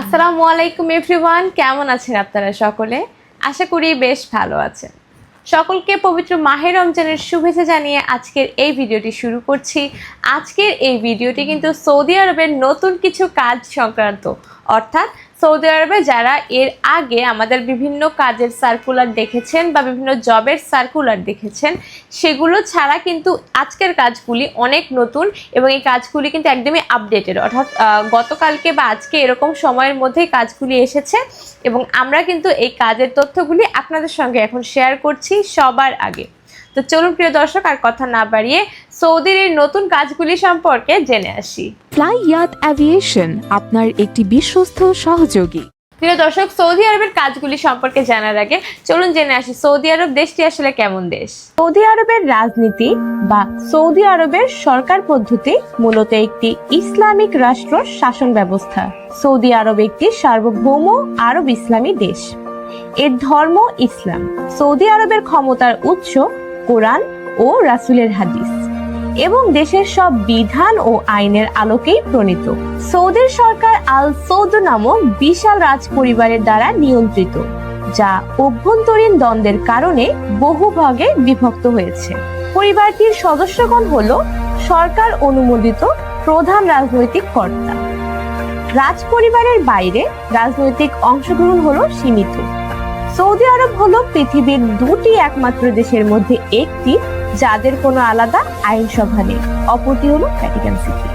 আসসালামু আলাইকুম এভরিওয়ান, কেমন আছেন আপনারা সকলে? আশা করি বেশ ভালো আছেন। সকলকে পবিত্র মাহের রমজানের শুভেচ্ছা জানিয়ে আজকের এই ভিডিওটি শুরু করছি। আজকের এই ভিডিওটি কিন্তু সৌদি আরবের নতুন কিছু কাজ সংক্রান্ত, অর্থাৎ সৌদি আরবে যারা এর আগে আমাদের বিভিন্ন কাজের সার্কুলার দেখেছেন বা বিভিন্ন জবের সার্কুলার দেখেছেন, সেগুলো ছাড়া কিন্তু আজকের কাজগুলি অনেক নতুন এবং এই কাজগুলি কিন্তু একদমই আপডেটেড অর্থাৎ গতকালকে বা আজকে এরকম সময়ের মধ্যেই কাজগুলি এসেছে এবং আমরা কিন্তু এই কাজের তথ্যগুলি আপনাদের সঙ্গে এখন শেয়ার করছি সবার আগে। তো চলুন প্রিয় দর্শক আর কথা না বাড়িয়ে সৌদির এই নতুন কাজগুলি সম্পর্কে জেনে আসি। ফ্লাই ইয়াত অ্যাভিয়েশন আপনার একটি বিশ্বস্ত সহযোগী। প্রিয় দর্শক সৌদি আরবের কাজগুলি সম্পর্কে জানার আগে চলুন জেনে আসি সৌদি আরব দেশটি আসলে কেমন দেশ? সৌদি আরবের রাজনীতি বা সৌদি আরবের সরকার পদ্ধতি মূলত একটি ইসলামিক রাষ্ট্র শাসন ব্যবস্থা। সৌদি আরব একটি সার্বভৌম আরব ইসলামী দেশ। এর ধর্ম ইসলাম। সৌদি আরবের ক্ষমতার উৎস কোরআন ও রাসূলের হাদিস। এবং দেশের সব বিধান ও আইনের আলোকেই প্রণীত। সৌদির সরকার আল সৌদ নামক বিশাল রাজ পরিবারের দ্বারা নিয়ন্ত্রিত, যা অভ্যন্তরীণ দ্বন্দ্বের কারণে বহু ভাগে বিভক্ত হয়েছে। পরিবারটির সদস্যগণ হল সরকার অনুমোদিত প্রধান রাজনৈতিক কর্তা। রাজ পরিবারের বাইরে রাজনৈতিক অংশগ্রহণ হল সীমিত। সৌদি আরব হলো পৃথিবীর দুটি একমাত্র দেশের মধ্যে একটি, যাদের কোনো আলাদা আইনসভা নেই। অপরটি হলো ভ্যাটিকান সিটি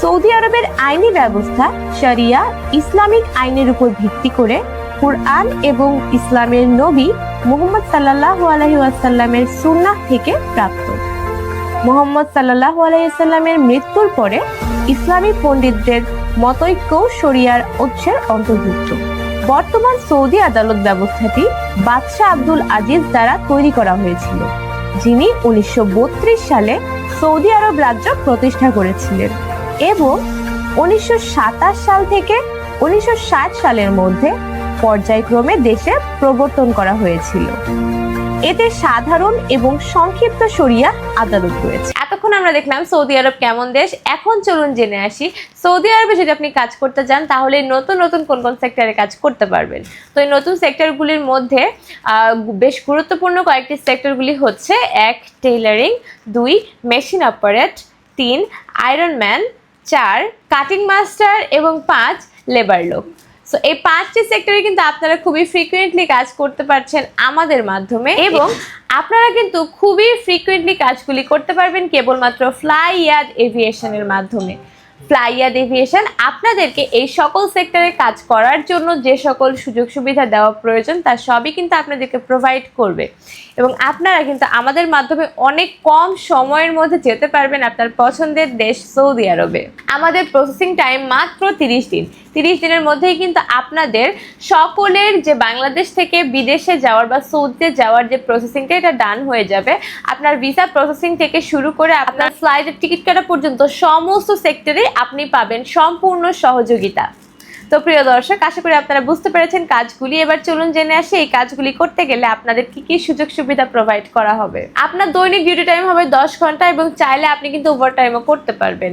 সৌদি আরবের আইনি ব্যবস্থা শরিয়া, ইসলামিক আইনের উপর ভিত্তি করে কুরআন এবং ইসলামের নবী মুহাম্মদ সাল্লাল্লাহু আলাইহি ওয়াসাল্লামের সুন্নাহ থেকে প্রাপ্ত। মোহাম্মদ সাল্লাল্লাহু আলাইহি সাল্লামের মৃত্যুর পরে ইসলামী পণ্ডিতদের মতৈক্য শরিয়ার উৎসের অন্তর্ভুক্ত। বর্তমান সৌদি আদালত ব্যবস্থাটি বাদশাহ আব্দুল আজিজ দ্বারা তৈরি করা হয়েছিল, যিনি উনিশশো বত্রিশ সালে সৌদি আরব রাজ্য প্রতিষ্ঠা করেছিলেন এবং উনিশশো সাতাশ সাল থেকে উনিশশো ষাট সালের মধ্যে পর্যায়ক্রমে দেশে প্রবর্তন করা হয়েছিল। এতে সাধারণ এবং সংক্ষিপ্ত শরিয়া আদালত রয়েছে। এতক্ষণ আমরা দেখলাম সৌদি আরব কেমন দেশ। এখন চলুন জেনে আসি, সৌদি আরবে যদি আপনি কাজ করতে চান, তাহলে নতুন নতুন কোন কোন সেক্টরে কাজ করতে পারবেন? তো এই নতুন সেক্টরগুলির মধ্যে বেশ গুরুত্বপূর্ণ কয়েকটি সেক্টরগুলি হচ্ছে, এক টেইলারিং দুই মেশিন অপারেট তিন আয়রন ম্যান চার কাটিং মাস্টার এবং পাঁচ লেবার লোক। সো এই পাঁচটি সেক্টরে কিন্তু আপনারা খুবই ফ্রিকুয়েন্টলি কাজ করতে পারছেন আমাদের মাধ্যমে এবং আপনারা কিন্তু খুবই ফ্রিকুয়েন্টলি কাজগুলি করতে পারবেন কেবলমাত্র ফ্লাই ইয়াদ এভিয়েশনের মাধ্যমে। ফ্লাইয়াদ এভিয়েশন আপনাদেরকে এই সকল সেক্টরে কাজ করার জন্য যে সকল সুযোগ সুবিধা দেওয়া প্রয়োজন তা সবই কিন্তু আপনাদেরকে প্রোভাইড করবে। এবং আপনারা কিন্তু আমাদের মাধ্যমে অনেক কম সময়ের মধ্যে যেতে পারবেন আপনার পছন্দের দেশ সৌদি আরবে। আমাদের প্রসেসিং টাইম মাত্র তিরিশ দিন। তিরিশ দিনের মধ্যেই কিন্তু আপনাদের সকলের যে বাংলাদেশ থেকে বিদেশে যাওয়ার বা সৌদিতে যাওয়ার যে প্রসেসিংটা এটা ডান হয়ে যাবে। আপনার ভিসা প্রসেসিং থেকে শুরু করে আপনার ফ্লাইটের টিকিট কাটা পর্যন্ত সমস্ত সেক্টরে আপনি পাবেন সম্পূর্ণ সহযোগিতা। তো প্রিয় দর্শক, আশা করি আপনারা বুঝতে পেরেছেন কাজগুলি। এবার চলুন জেনে আসি এই কাজগুলি করতে গেলে আপনাদের কি কি সুযোগ সুবিধা প্রোভাইড করা হবে। আপনার দৈনিক ডিউটি টাইম হবে দশ ঘণ্টা এবং চাইলে আপনি কিন্তু ওভার টাইমও করতে পারবেন।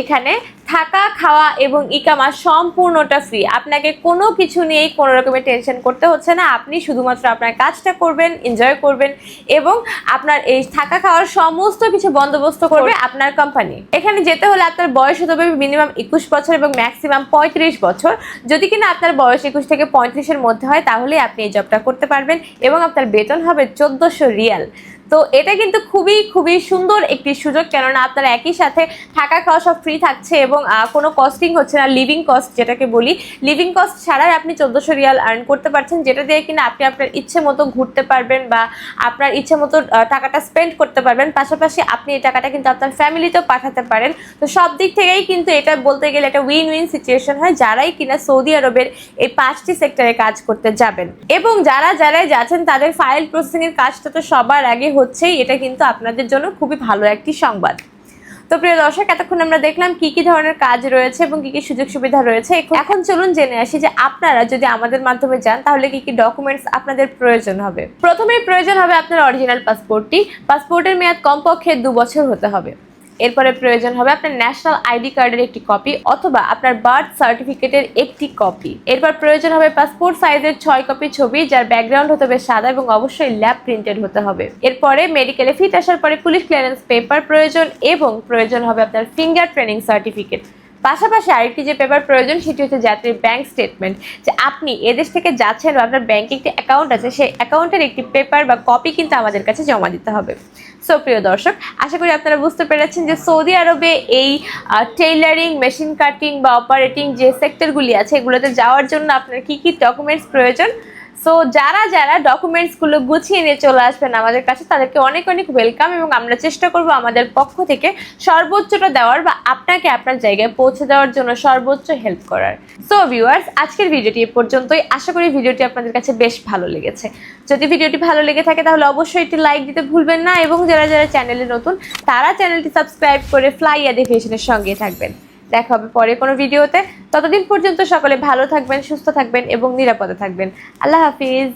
এখানে থাকা খাওয়া এবং ইকামা সম্পূর্ণটা ফ্রি আপনাকে কোনো কিছু নিয়েই কোনো রকমের টেনশন করতে হচ্ছে না। আপনি শুধুমাত্র আপনার কাজটা করবেন এনজয় করবেন এবং আপনার এই থাকা খাওয়ার সমস্ত কিছু বন্দোবস্ত করবে আপনার কোম্পানি এখানে যেতে হলে আপনার বয়স হতে হবে মিনিমাম একুশ বছর এবং ম্যাক্সিমাম পঁয়ত্রিশ বছর। যদি কিনা আপনার বয়স একুশ থেকে পঁয়ত্রিশের মধ্যে হয় তাহলে আপনি এই জবটা করতে পারবেন এবং আপনার বেতন হবে চোদ্দোশো রিয়াল। তো এটা কিন্তু খুবই খুবই সুন্দর একটি সুযোগ। কেননা আপনারা একই সাথে থাকা খাওয়া সব ফ্রি থাকছে এবং কোনো কস্টিং হচ্ছে না লিভিং কস্ট যেটাকে বলি। লিভিং কস্ট ছাড়াই আপনি চোদ্দোশো রিয়াল আর্ন করতে পারছেন, যেটা দিয়ে কিনা আপনি আপনার ইচ্ছে মতো ঘুরতে পারবেন বা আপনার ইচ্ছে মতো টাকাটা স্পেন্ড করতে পারবেন। পাশাপাশি আপনি এই টাকাটা কিন্তু আপনার ফ্যামিলিতেও পাঠাতে পারেন। তো সব দিক থেকেই কিন্তু এটা বলতে গেলে একটা উইন উইন সিচুয়েশন হয়, যারাই কিনা সৌদি আরবের এই পাঁচটি সেক্টরে কাজ করতে যাবেন। এবং যারা যারাই যাচ্ছেন, তাদের ফাইল প্রসেসিং এর কাজটা তো সবার আগে হচ্ছেই। এটা কিন্তু আপনাদের জন্য খুবই ভালো একটি সংবাদ। তো প্রিয় দর্শক, এতক্ষণ আমরা দেখলাম কি কি ধরনের কাজ রয়েছে এবং কি কি সুযোগ সুবিধা রয়েছে। এখন- চলুন জেনে আসি যে আপনারা যদি আমাদের মাধ্যমে যান, তাহলে কি কি ডকুমেন্টস আপনাদের প্রয়োজন হবে? প্রথমেই প্রয়োজন হবে আপনার অরিজিনাল পাসপোর্টটি পাসপোর্টের মেয়াদ কমপক্ষে দু বছর হতে হবে। এরপরে প্রয়োজন হবে আপনার ন্যাশনাল আইডি কার্ডের একটি কপি অথবা আপনার বার্থ সার্টিফিকেটের একটি কপি এরপর প্রয়োজন হবে পাসপোর্ট সাইজের ছয় কপি ছবি, যার ব্যাকগ্রাউন্ড হতে হবে সাদা এবং অবশ্যই ল্যাব প্রিন্টেড হতে হবে। এরপরে মেডিকেলে ফিট আসার পরে পুলিশ ক্লিয়ারেন্স পেপার প্রয়োজন এবং প্রয়োজন হবে আপনার ফিঙ্গার ট্রেনিং সার্টিফিকেট পাশাপাশি আরেকটি যে পেপার প্রয়োজন, সেটি হচ্ছে যাত্রীর ব্যাংক স্টেটমেন্ট যে আপনি এদেশ থেকে যাচ্ছেন বা আপনার ব্যাংকে একটি অ্যাকাউন্ট আছে, সেই অ্যাকাউন্টের একটি পেপার বা কপি কিন্তু আমাদের কাছে জমা দিতে হবে। সো প্রিয় দর্শক, আশা করি আপনারা বুঝতে পেরেছেন যে সৌদি আরবে এই টেইলারিং মেশিন কাটিং বা অপারেটিং যে সেক্টরগুলি আছে, এগুলোতে যাওয়ার জন্য আপনার কি কি ডকুমেন্টস প্রয়োজন? সো যারা যারা ডকুমেন্টসগুলো গুছিয়ে নিয়ে চলে আসবেন আমাদের কাছে, তাদেরকে অনেক অনেক ওয়েলকাম এবং আমরা চেষ্টা করব আমাদের পক্ষ থেকে সর্বোচ্চটা দেওয়ার বা আপনাকে আপনার জায়গায় পৌঁছে দেওয়ার জন্য সর্বোচ্চ হেল্প করার। সো ভিউয়ার্স আজকের ভিডিওটি এ পর্যন্তই। আশা করি ভিডিওটি আপনাদের কাছে বেশ ভালো লেগেছে। যদি ভিডিওটি ভালো লেগে থাকে, তাহলে অবশ্যই একটি লাইক দিতে ভুলবেন না এবং যারা যারা চ্যানেলে নতুন, তারা চ্যানেলটি সাবস্ক্রাইব করে ফ্লাই এডুকেশনের সঙ্গে থাকবেন। দেখা হবে পরে কোনো ভিডিওতে। ততদিন পর্যন্ত সকলে ভালো থাকবেন, সুস্থ থাকবেন এবং নিরাপদে থাকবেন। আল্লাহ হাফিজ।